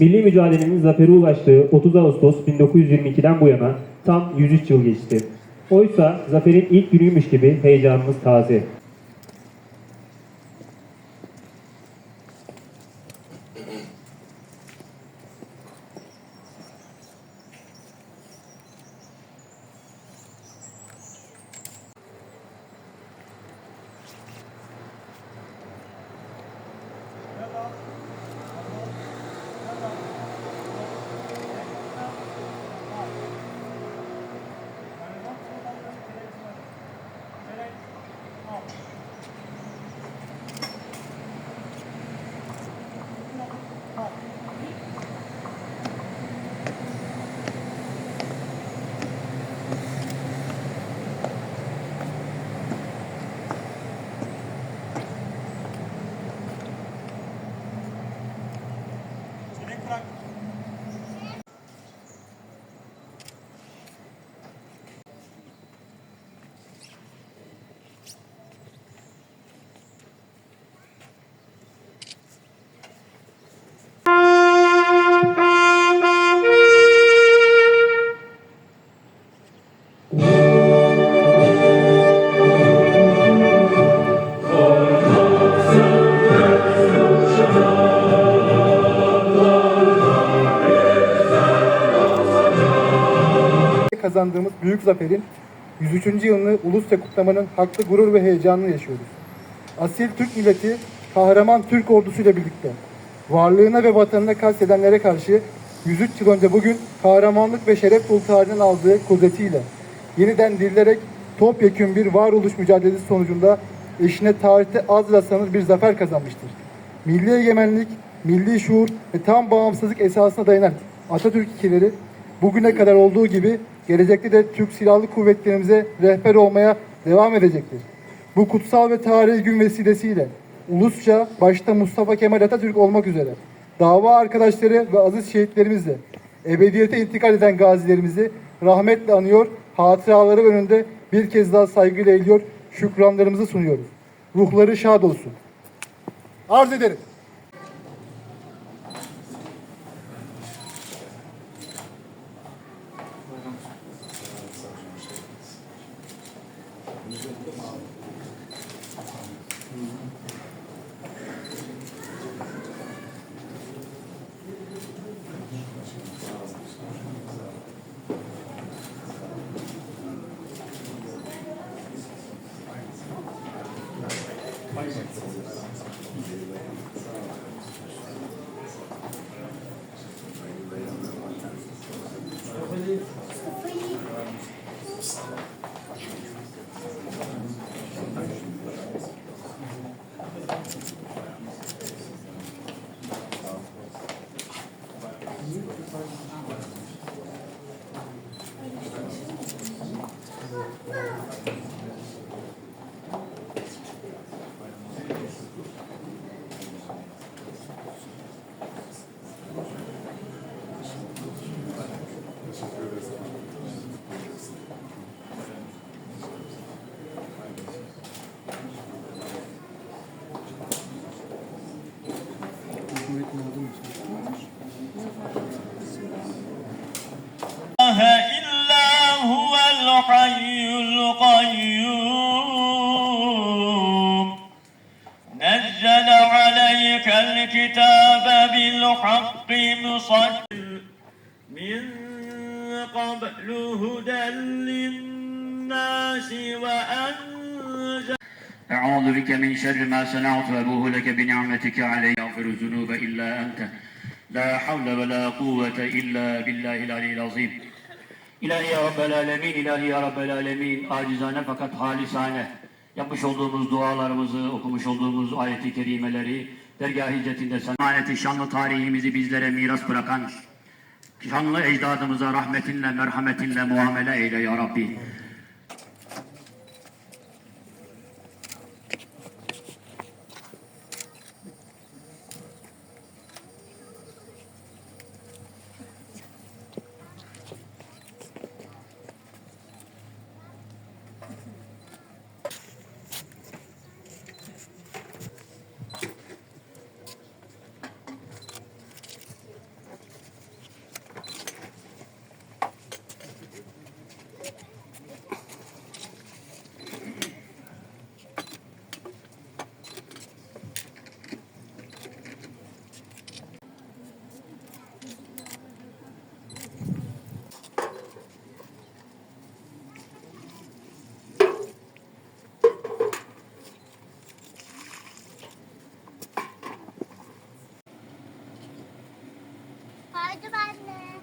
Milli mücadelenin zafere ulaştığı 30 Ağustos 1922'den bu yana tam 103 yıl geçti. Oysa zaferin ilk günüymüş gibi heyecanımız taze. práctica. Kazandığımız büyük zaferin 103. yılını ulusça kutlamanın haklı gurur ve heyecanını yaşıyoruz. Asil Türk milleti kahraman Türk ordusuyla birlikte varlığına ve vatanına kastedenlere karşı 103 yıl önce bugün kahramanlık ve şeref dolu tarihinden aldığı kudretiyle yeniden dirilerek topyekün bir varoluş mücadelesi sonucunda eşine tarihte az rastlanır bir zafer kazanmıştır. Milli egemenlik, milli şuur ve tam bağımsızlık esasına dayanan Atatürk ilkeleri bugüne kadar olduğu gibi gelecekte de Türk Silahlı Kuvvetlerimize rehber olmaya devam edecektir. Bu kutsal ve tarihi gün vesilesiyle ulusça başta Mustafa Kemal Atatürk olmak üzere dava arkadaşları ve aziz şehitlerimizle ebediyete intikal eden gazilerimizi rahmetle anıyor, hatıraları önünde bir kez daha saygıyla eğiliyor, şükranlarımızı sunuyoruz. Ruhları şad olsun. Arz ederim. 嗯。إله إلا هو الحي القيوم. نزل عليك الكتاب بالحق مصدق من قبل هدى للناس وأنزل. أعوذ بك من شر ما صنعت وأبوه لك بنعمتك علي. يغفر الذنوب إلا أنت. لا حول ولا قوة إلا بالله العلي العظيم. İlahi ya Rabbel Alemin, İlahi ya Rabbel Alemin, acizane fakat halisane yapmış olduğumuz dualarımızı, okumuş olduğumuz ayeti kerimeleri, dergah hicretinde sana emaneti şanlı tarihimizi bizlere miras bırakan şanlı ecdadımıza rahmetinle, merhametinle muamele eyle ya Rabbi. Gördüm anne.